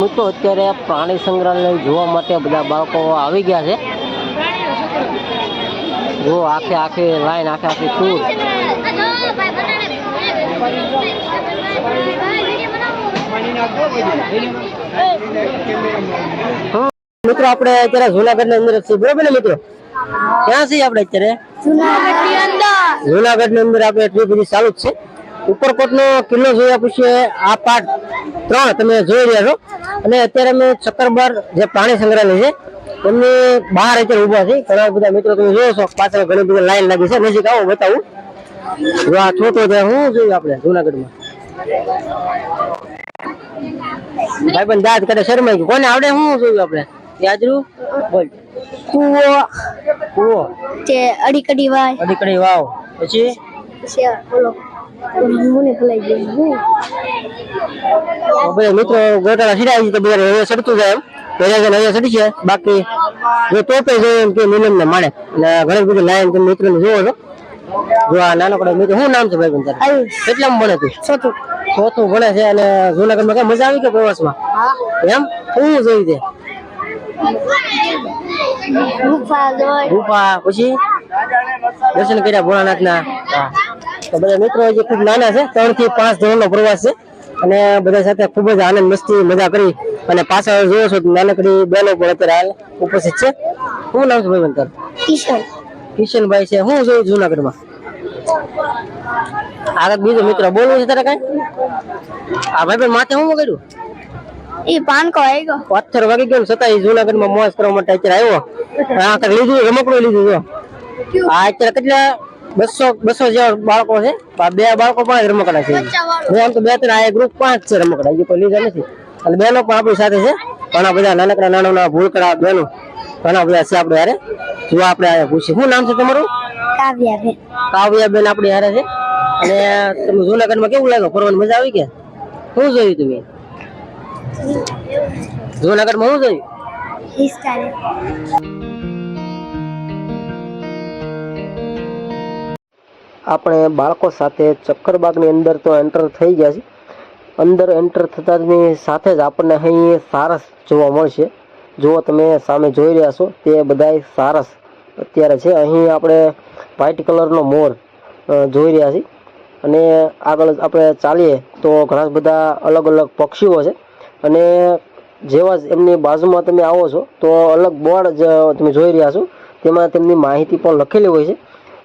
મિત્રો અત્યારે પ્રાણી સંગ્રહાલય જોવા માટે બધા બાળકો આવી ગયા છે. જો આખે આખે લાઈન આખે આખી ટૂર મિત્રો આપણે અત્યારે જુનાગઢની અંદર છીએ. બરોબર ને મિત્રો? ક્યાં છીએ આપણે અત્યારે? જુનાગઢની અંદર આપણે ટ્રીપ ચાલુ જ છે. ઉપરકોટ કિલ્લો જોયા પછી આ પાર્ટ ત્રણ તમે જોઈ રહ્યા છો. અને અત્યારે અમે ચક્કરબાર જે પ્રાણી સંગ્રહાલય છે એમની બહાર અત્યારે ઊભા છે ઘણા બધા મિત્રો તમે જોયો છો પાછળ ઘણી બધી લાઈન લાગી છે. નજીક આવો બતાવું. જો આ છોટો છે શું જોયું આપણે જુનાગઢમાં. ભાઈ પણ દાંત કાઢે શરમાઈ ગયું. કોને આવડે શું જોયું આપણે. યાદરું બોલ. કૂવો. કુવો. તે અડીકડી વાય અડીકડી વાવ. પછી? છે મને ભૂલાઈ ગયું. બધા મિત્રો ગોટાળા સીડાય છે તો બધા હવે સડતું જાય એમ. પહેલા જઈને સડી છે બાકી જો ટોપે જોઈએ એમ કે નીલમ ને માણે. અને ઘણી બધી લાઈન તમે મિત્રો જોવો છો. જો આ નાનકડો મિત્રો શું નામ છે ભાઈ બંધ આયુષ. ભણે તું? ચોથું ચોથું ભણે છે અને જુનાગઢમાં કઈ મજા આવી કે પ્રવાસમાં? એમ? શું છે ગુફા પછી? દર્શન કર્યા ભોળાનાથના? હા. તો બધા મિત્રો જે ખૂબ નાના છે ત્રણથી પાંચ ધોરણનો પ્રવાસ છે. અને બધા સાથે ખૂબ જ આનંદ મસ્તી મજા કરી અને પાછળ જોયો છો નાનકડી બહેનો પણ અત્યારે હાલ ઉપસ્થિત છે. શું નામ છે ભાઈ કિશન. કિશનભાઈ છે. હું જોયું જુનાગઢમાં? આગળ બીજો મિત્ર બોલવું છે તારે કઈ? આ ભાઈ પણ માથે શું કર્યું એ પાનકો આવી ગયો. પથ્થર વાગી ગયો છતાં જુનાગઢમાં મોજ કરવા માટે અત્યારે આવ્યો. આ લીધું રમકડું લીધું જો આ અત્યારે કેટલા બસો બસો જેવા બાળકો છે. બે બાળકો પાંચ રમકડા છે. આમ તો બે ત્રણ આ ગ્રુપ પાંચ છે રમકડા. એ કોઈ લીધા નથી. અને બેનો પણ આપણી સાથે છે. ઘણા બધા નાનકડા નાના ભૂલકડા બેનો ઘણા બધા છે આપણે હારે. જો આપણે આ પૂછીએ. શું નામ છે તમારું? કાવ્યાબેન. કાવ્યાબેન આપણી હારે છે. અને તમે જુનાગઢમાં કેવું લાગ્યું? ફરવાની મજા આવી કે? શું જોયું તમે? જુનાગઢમાં શું જોયું? આપણે બાળકો સાથે ચક્કરબાગની અંદર તો એન્ટર થઈ ગયા છે. અંદર એન્ટર થતાની સાથે જ આપણને અહીં સારસ જોવા મળશે. જો તમે સામે જોઈ રહ્યા છો, તે બધાય સારસ. અત્યારે છે, અહીં આપણે વ્હાઇટ કલરનો મોર જોઈ રહ્યા છીએ. અને આગળ આપણે ચાલીએ તો ઘણા બધા અલગ અલગ પક્ષીઓ છે. અને જેવા જ એમની બાજુમાં તમે આવો છો, તો અલગ બોર્ડ તમે જોઈ રહ્યા છો. તેમાં તેમની માહિતી પણ લખેલી હોય છે.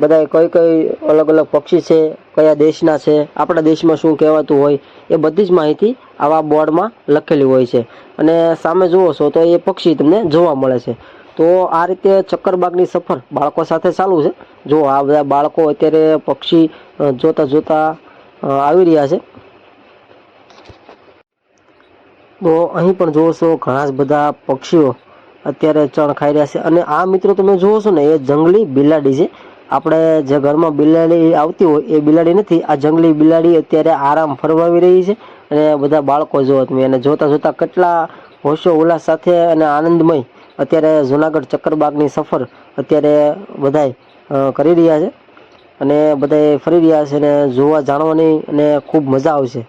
બધા કઈ કઈ અલગ અલગ પક્ષી છે, કયા દેશના છે, આપણા દેશમાં શું કહેવાતું હોય, એ બધી જ માહિતી આવા બોર્ડમાં લખેલી હોય છે. અને સામે જુઓ છો તો એ પક્ષી તમને જોવા મળે છે. તો આ રીતે ચક્કરબાગની સફર બાળકો સાથે ચાલુ છે. જો આ બધા બાળકો અત્યારે પક્ષી જોતા જોતા આવી રહ્યા છે. તો અહીં પણ જુઓ છો ઘણા જ બધા પક્ષીઓ અત્યારે ચણ ખાઈ રહ્યા છે. અને આ મિત્રો તમે જુઓ છો ને, એ જંગલી બિલાડી છે. આપણે જે ઘરમાં બિલાડી આવતી હોય એ બિલાડી નથી, આ જંગલી બિલાડી અત્યારે આરામ ફરવાવી રહી છે અને બધા બાળકો જુઓ તમે અને જોતા જોતા કેટલા હોશો ઉલ્લાસ સાથે અને આનંદમય અત્યારે જુનાગઢ ચક્કરબાગની સફર અત્યારે બધાય કરી રહ્યા છે અને બધાય ફરી રહ્યા છે અને જોવા જાણવાની અને ખૂબ મજા આવશે.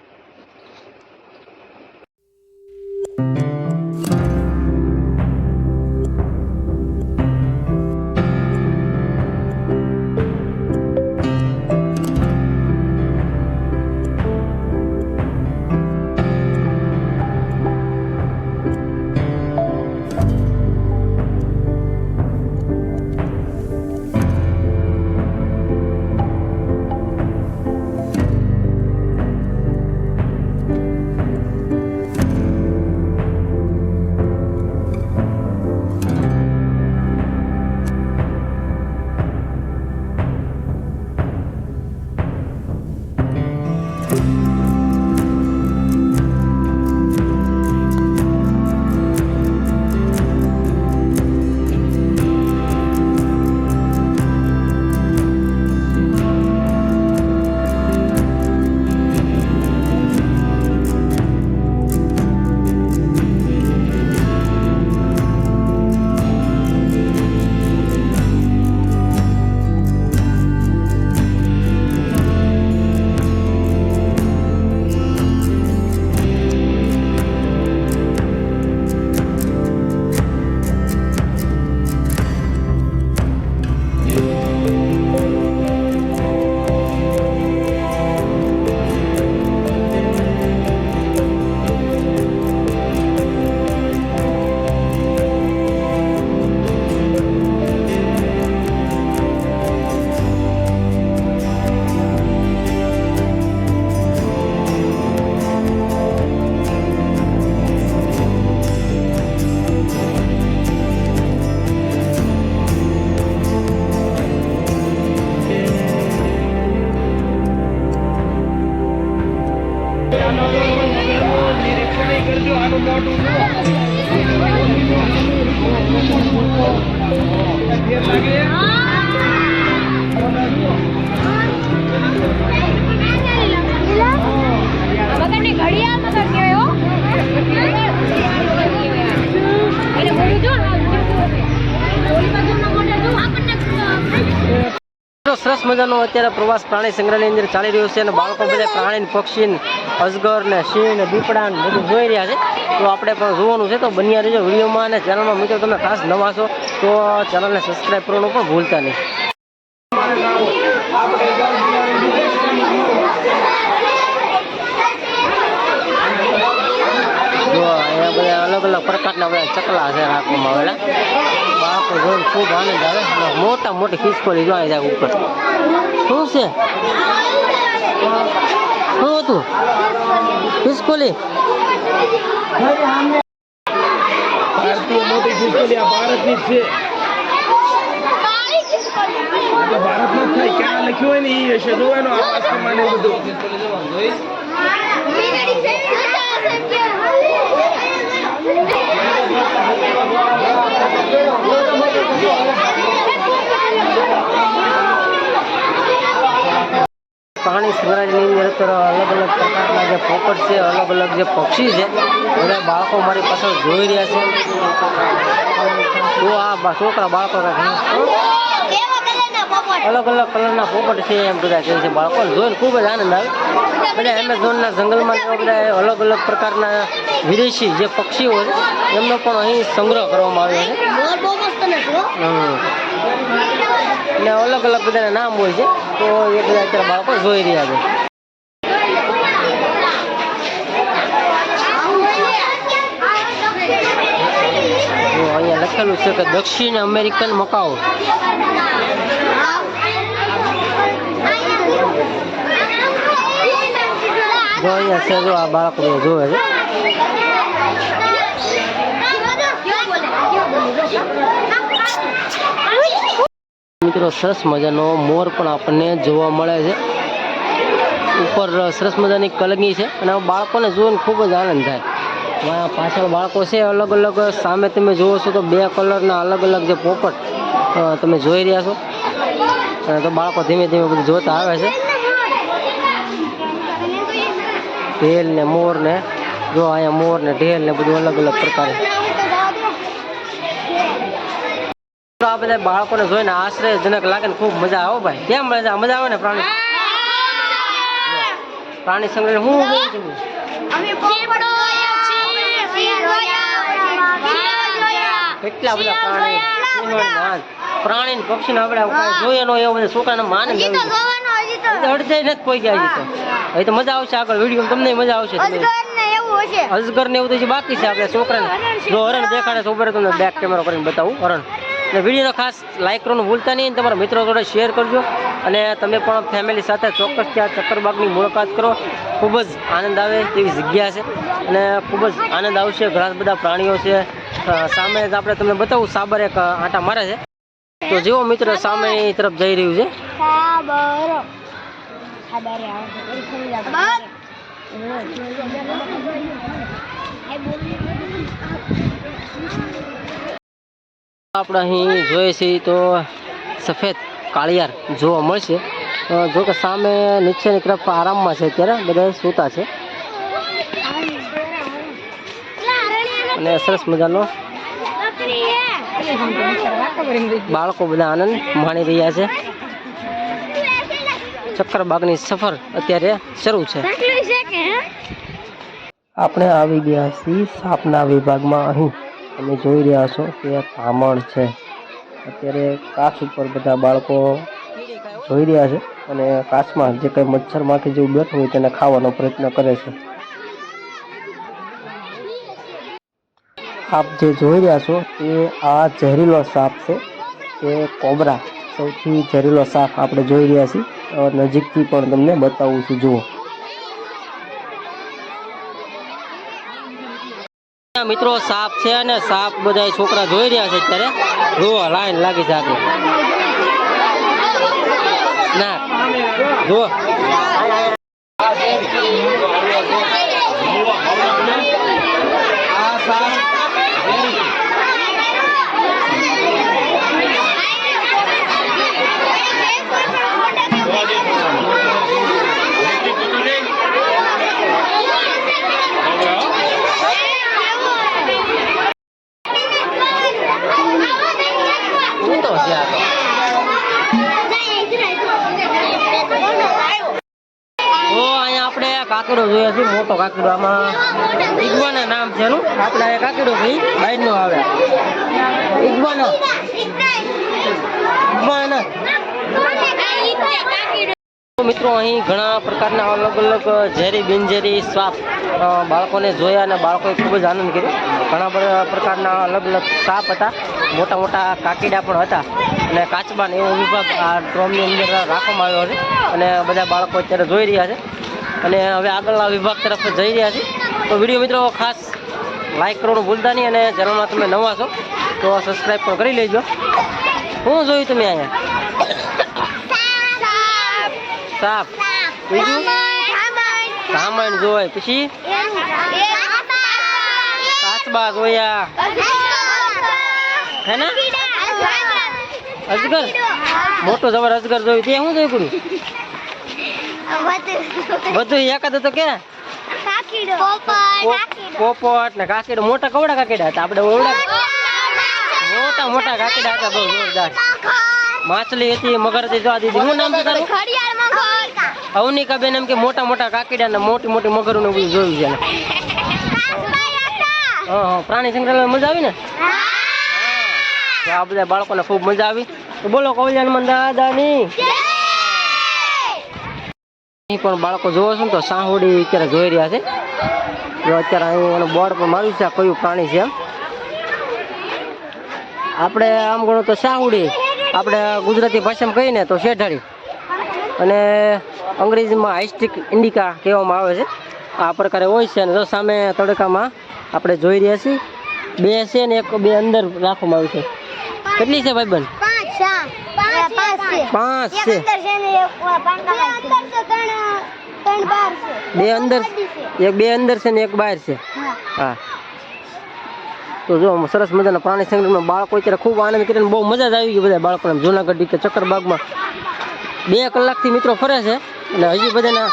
સરસ મજાનો અત્યારે પ્રવાસ પ્રાણી સંગ્રહાલયની અંદર ચાલી રહ્યો છે અને બાળકો બધા પ્રાણી પક્ષી અજગર ને સિંહ ને દીપડા ને બધું જોઈ રહ્યા છે. તો આપણે પણ જોવાનું છે. તો બન્યા રહેજો વિડીયોમાં અને ચેનલમાં. મિત્રો, તમે ખાસ નવા છો, તો ચેનલને સબસ્ક્રાઈબ કરવાનું પણ ભૂલતા નહીં. જો અલગ અલગ પ્રકારના ચકલા છે રાખવામાં આવેલા. જોઈને ખૂબ આનંદ આવે મોટા મોટી ખિસકોલી જોઈ જાય ઉપર. શું છે? શું હતું? ખિસકોલી? મોટી ખિસકોલી આ ભારતની છે. ભારતમાં થાય. ક્યાં લખ્યું હોય ને એ હશે. જોવાનો આવાજ પ્રમાણે બધું. પ્રાણી સંગ્રહાલયની અંદર અત્યારે અલગ અલગ પ્રકારના જે પોપટ છે, અલગ અલગ જે પક્ષી છે, બધા બાળકો મારી પાછળ જોઈ રહ્યા છે. તો આ છોકરા બાળકો અલગ અલગ કલરના પોપટ છે એમ બધા કહે છે બાળકો. જોઈને ખૂબ જ આનંદ આવે. બધા એમેઝોનના જંગલમાં બધા અલગ અલગ પ્રકારના વિદેશી જે પક્ષીઓ છે, એમનો પણ અહીં સંગ્રહ કરવામાં આવ્યો છે. અને અલગ અલગ બધાના નામ હોય છે, તો એ બધા અત્યારે બાળકો જોઈ રહ્યા છે. અહીંયા લખેલું છે કે દક્ષિણ અમેરિકન મકાઓ. જો અહીંયા છે જો આ બાળકો જોવે છે. મિત્રો, સરસ મજાનો મોર પણ આપણને જોવા મળે છે. ઉપર સરસ મજાની કલગી છે અને બાળકોને જોઈને ખૂબ જ આનંદ થાય. મારા પાછળ બાળકો છે, અલગ અલગ સામે તમે જુઓ છો તો બે કલરના અલગ અલગ જે પોપટ તમે જોઈ રહ્યા છો. અને તો બાળકો ધીમે ધીમે બધું જોતા આવે છે. ઢેલ ને મોર ને, જો અહીંયા મોર ને ઢેલ ને બધું અલગ અલગ પ્રકારે. તો આ બધા બાળકોને જોઈને આશ્ચર્યજનક લાગે ને ખૂબ મજા આવે ભાઈ. કેમ મજા? મજા આવે ને પ્રાણી? પ્રાણી સંગ્રહ હું છું? કેટલા બધા પ્રાણી? પ્રાણી ને પક્ષી ને આપણે જોઈએ નો એવો બધા છોકરાને માને અડધે નથી કોઈ ગયા તો. હવે તો મજા આવશે આગળ વીડિયો તમને મજા આવશે અજગર ને એવું તો બાકી છે આપણે. છોકરાને જો હરણ દેખાડે તો ઉપર તમને બેક કેમેરો કરીને બતાવું. હરણ. અને વિડીયોને ખાસ લાઇક કરવાનું ભૂલતા નહીં તમારા મિત્રો જોડે શેર કરજો. અને તમે પણ ફેમિલી સાથે ચોક્કસ ત્યાં ચક્કરબાગની મુલાકાત કરો. ખૂબ જ આનંદ આવે તેવી જગ્યા છે. અને ખૂબ જ આનંદ આવશે. ઘણા બધા પ્રાણીઓ છે. સામે જ આપણે તમને બતાવું સાબર એક આંટા મારે છે. તો જેવો મિત્ર સામેની તરફ જઈ રહ્યું છે. આપણે અહીં જોઈએ છીએ તો સફેદ કાળિયાર જોવા મળશે. જો કે સામે નીચેની તરફ આરામમાં છે અત્યારે બધા સૂતા છે. અને સરસ મજાનો બાળકો બધા આનંદ માણી રહ્યા છે. ચક્કરબાગની સફર અત્યારે શરૂ છે. આપણે આવી ગયા છીએ સાપના વિભાગમાં અહીં. તમે જોઈ રહ્યા છો કે ધામણ છે. અત્યારે કાચ ઉપર બધા બાળકો જોઈ રહ્યા છે અને કાચમાં જે કંઈ મચ્છર માખી જેવું બેઠું હોય તેને ખાવાનો પ્રયત્ન કરે છે. આપ જે જોઈ રહ્યા છો તે આ ઝેરીલો સાપ છે. તે કોબરા સૌથી ઝેરીલો સાપ આપણે જોઈ રહ્યા છીએ. નજીકથી પણ તમને બતાવું છું. જુઓ. મિત્રો સાપ છે અને સાપ બધા છોકરા જોઈ રહ્યા છે અત્યારે. જુઓ, લાઈન લાગી આગળ ના, જુઓ. જોઈએ છે મોટો કાકીડો આમાં ઈગવાના નામ છે એનું. આપણે આ કાકીડો ભાઈ નો આવે. ઈગવાનો મિત્રો અહીં ઘણા પ્રકારના અલગ અલગ ઝેરી બિનઝેરી સાપ બાળકોને જોયા અને બાળકોએ ખૂબ જ આનંદ કર્યો. ઘણા બધા પ્રકારના અલગ અલગ સાપ હતા. મોટા મોટા કાકીડા પણ હતા. અને કાચબાને એવો વિભાગ આ ડ્રોમની અંદર રાખવામાં આવ્યો છે. અને બધા બાળકો અત્યારે જોઈ રહ્યા છે. અને હવે આગળના વિભાગ તરફ જઈ રહ્યા છીએ. તો વીડિયો મિત્રો ખાસ લાઇક કરવાનું ભૂલતા નહીં અને ચેનલમાં તમે નવા છો, તો સબસ્ક્રાઈબ પણ કરી લેજો. શું જોયું તમે અહીંયા? સાપ. બીજું? રામાયણ જોવાય. પછી? કાચબા જોયા હે અજગર? મોટો જબર અજગર જોયું. તે શું જોયું પૂરું બધું. એકાદ તો કે? પોપટ. ને કાકીડો. મોટા કવડા કાકીડા હતા. આપણે ઓવડા મોટા મોટા કાકીડા હતા. બહુ જોરદાર. માછલી હતી મગર હતી જોવા દીધી. હું નામ તારું? અવનિકા બેન એમ કે મોટા મોટા કાકીડા ને મોટી મોટી મગર ને બધું જોયું છે. હા હા. પ્રાણી સંગ્રહાલય મજા આવી ને? તો આ બધા બાળકોને ખૂબ મજા આવી. તો બોલો કૌલ્યાન મન દાદાની પણ બાળકો જોવો છો ને તો સાહુડી અત્યારે જોઈ રહ્યા છે. જો અત્યારે અહીં એનું બોર્ડ પણ માર્યું છે કયું પ્રાણી છે આપણે આમ ગણો તો સાહુડી, આપણે ગુજરાતી ભાષામાં કહીએ ને તો શેઠાડી અને અંગ્રેજીમાં હાઇસ્ટિક ઇન્ડિકા કહેવામાં આવે છે. આ પ્રકારે હોય છે અને જો સામે તડકામાં આપણે જોઈ રહ્યા છીએ. બે છે ને એક બે અંદર રાખવામાં આવ્યું છે. કેટલી છે ભાઈબંધ? પાંચ છે. બે અંદર એક બે અંદર છે ને એક બહાર છે. હા. તો જો સરસ મજાના પ્રાણી સંગ્રહમાં બાળકો અત્યારે ખૂબ આનંદ કરીને બહુ મજા જ આવી ગઈ બધા બાળકોને. જુનાગઢ કે ચક્કરબાગમાં બે કલાકથી મિત્રો ફરે છે. અને હજી બધાના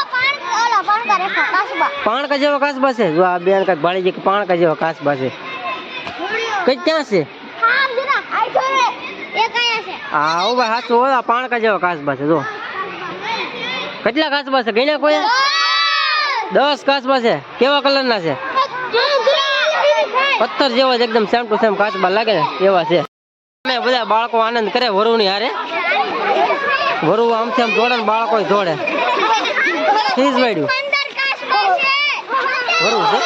પાણકા જેવા કાસબા છે. જો આ બેન કાંઈક ભાળી કે પાણકા જેવા કાસબા છે. કઈ ક્યાં છે? ઓ ભાઈ સાચું હોય પાણ પાણકા જેવા કાચબા છે, જો. કેટલા કાચબા છે ગણ્યા કોઈ? દસ કાચબા છે, કેવા કલરના છે? પથ્થર જેવા જ એકદમ સેમ ટુ સેમ કાચબા લાગે ને એવા છે. અમે બધા બાળકો આનંદ કરે વરુની હારે. વરુ આમથી આમ દોડે ને બાળકો દોડે. ચીઝ વાડ્યું વરુ છે?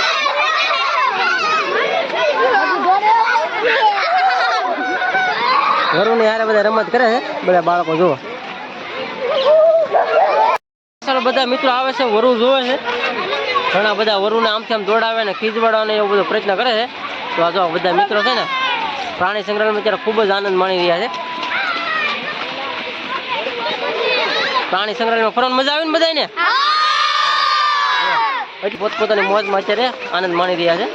વરુની હારે બધા રમત કરે છે. બધા બાળકો જુઓ. ચાલો બધા મિત્રો આવે છે વરુ જોવે છે. ઘણા બધા વરુને આમથી આમ દોડાવે ને ખીજવાડવાનો એવો બધો પ્રયત્ન કરે છે. તો આ જો બધા મિત્રો છે ને પ્રાણી સંગ્રહાલયમાં અત્યારે ખૂબ જ આનંદ માણી રહ્યા છે. પ્રાણી સંગ્રહાલયમાં ફરવાની મજા આવી ને બધાને હજી પોતપોતાની મોજમાં અત્યારે આનંદ માણી રહ્યા છે.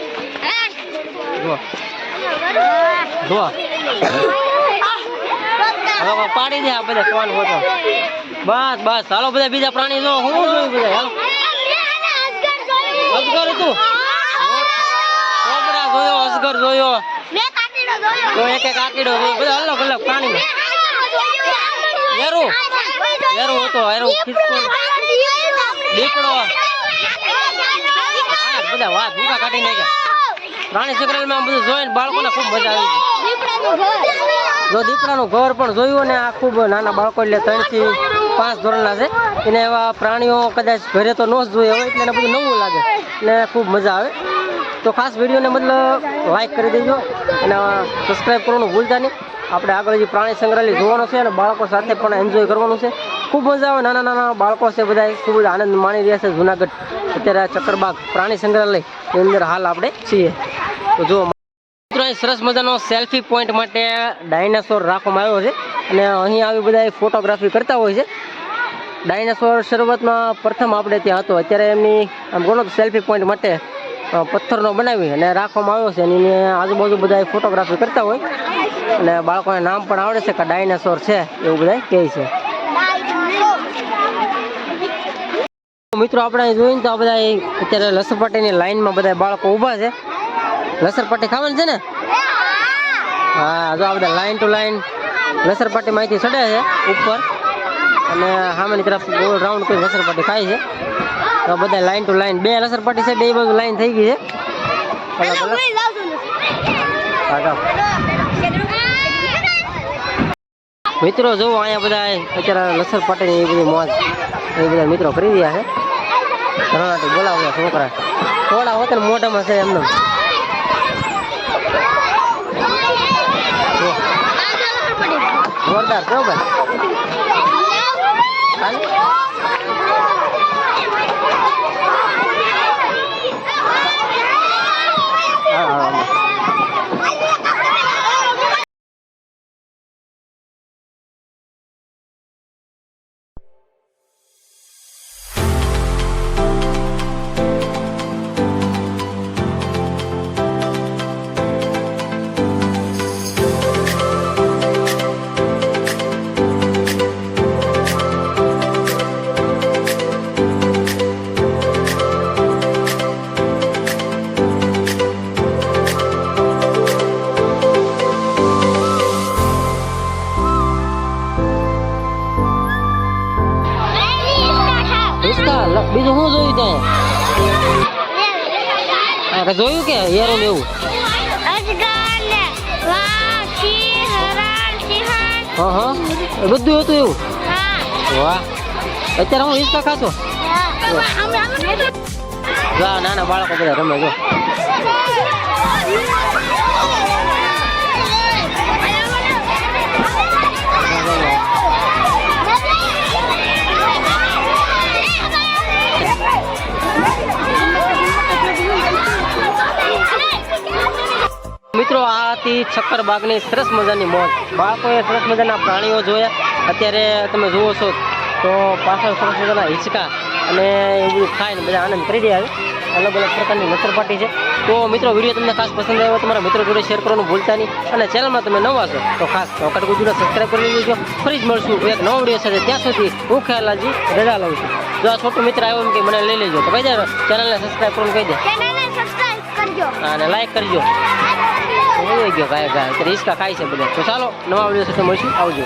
જુઓ. જુઓ. હવે પાડી દે આ બધા કોણ હોતો બસ બસ. હાલો બધા બીજા પ્રાણી નો હું જોયું બધા? હાલો. અજગર હતું? કોબરા જોયો, અજગર જોયો. તો એક એક આકીડો જોયો. બધા અલગ અલગ પ્રાણી. હેરો. હેરો હતો, હેરો. દીકડો બધા વાત ભૂકા કાઢી નાખ્યા. પ્રાણી સંગ્રહાલયમાં બધું જોઈને બાળકોને ખૂબ મજા આવી જો દીપડાનું ઘર પણ જોયું ને આ ખૂબ નાના બાળકો એટલે ત્રણથી પાંચ ધોરણના છે. એને એવા પ્રાણીઓ કદાચ ઘરે તો ન જ જોઈએ હોય એટલે એને બધું નવું લાગે. ને ખૂબ મજા આવે. તો ખાસ વિડીયોને મતલબ લાઈક કરી દેજો અને સબસ્ક્રાઈબ કરવાનું ભૂલતા નહીં. આપણે આગળ જે પ્રાણી સંગ્રહાલય જોવાનું છે અને બાળકો સાથે પણ એન્જોય કરવાનું છે. ખૂબ મજા આવે. નાના નાના બાળકો છે બધા ખૂબ જ આનંદ માણી રહ્યા છે જુનાગઢ. અત્યારે ચક્કરબાગ પ્રાણી સંગ્રહાલયની અંદર હાલ આપણે છીએ. તો જો સરસ મજાનો સેલ્ફી પોઈન્ટ માટે ડાયનાસોર રાખવામાં આવ્યો છે. અને અહીં આવી બધા ફોટોગ્રાફી કરતા હોય છે. ડાયનાસોર શરૂઆતમાં પ્રથમ આપણે ત્યાં હતો. અત્યારે એમની, આમ ગણો સેલ્ફી પોઈન્ટ માટે પથ્થરનો બનાવી અને રાખવામાં આવ્યો છે. અને એની આજુબાજુ બધા ફોટોગ્રાફી કરતા હોય. અને બાળકોને નામ પણ આવડે છે કે ડાયનાસોર છે, એવું બધા કહે છે. મિત્રો, આપણે જોઈને તો આ બધા અત્યારે લસરપટ્ટીની લાઈનમાં બધા બાળકો ઊભા છે. લસરપટ્ટી ખાવાની છે ને? હા જો આ બધા લાઈન ટુ લાઈન લસરપાટી માંથી ચડે છે ઉપર. અને સામેની તરફ ગોળ રાઉન્ડ કરી લસરપાટી ખાય છે. તો બધા લાઈન ટુ લાઈન બે લસરપાટી છે બે બાજુ લાઈન થઈ ગઈ છે. અલગ અલગ મિત્રો જો અહીંયા બધા અત્યારે લસર એ બધી મોજ એ બધા મિત્રો કરી રહ્યા છે. ધરણાટી બોલાવ્યા છોકરા. થોડા હોતે ને મોઢામાં છે એમને જો, જોરદાર કેવો હા, કે જોયું કે હેરું એવું? હા હા. બધું હતું એવું? વાહ. અત્યારે હું હિંચકા ખાતો? આ નાના બાળકો બધા રમે જો. મિત્રો આ હતી છક્કરબાગની સરસ મજાની મોજ. બાળકોએ સરસ મજાના પ્રાણીઓ જોયા. અત્યારે તમે જુઓ છો તો પાછળ સરસ મજાના હિંચકા અને એવું બધું ખાઈને બધા આનંદ કરી રહ્યા છે. અલગ અલગ પ્રકારની નચરપાટી છે. તો મિત્રો વીડિયો તમને ખાસ પસંદ આવ્યો તમારા મિત્રો જોડે શેર કરવાનું ભૂલતા નહીં. અને ચેનલમાં તમે નવા છો તો ખાસ ચોકટ ગુજુને સબસ્ક્રાઈબ કરી લેજો. ફરી જ મળશું એક નવો વીડિયો સાથે. ત્યાં સુધી હું ખ્યાલાજી રજા લઉં છું. જો આ છોટો મિત્ર આવ્યો એમ કે મને લઈ લેજો. તો કહી દે ચેનલને સબસ્ક્રાઈબ કરવાનું કહી દે. અને લાઈક કરજો. ગયો ભાઈ અત્યારે હિંચકા ખાય છે બધા. તો ચાલો નવા વીડિયો સાથે મળીશું. આવજો.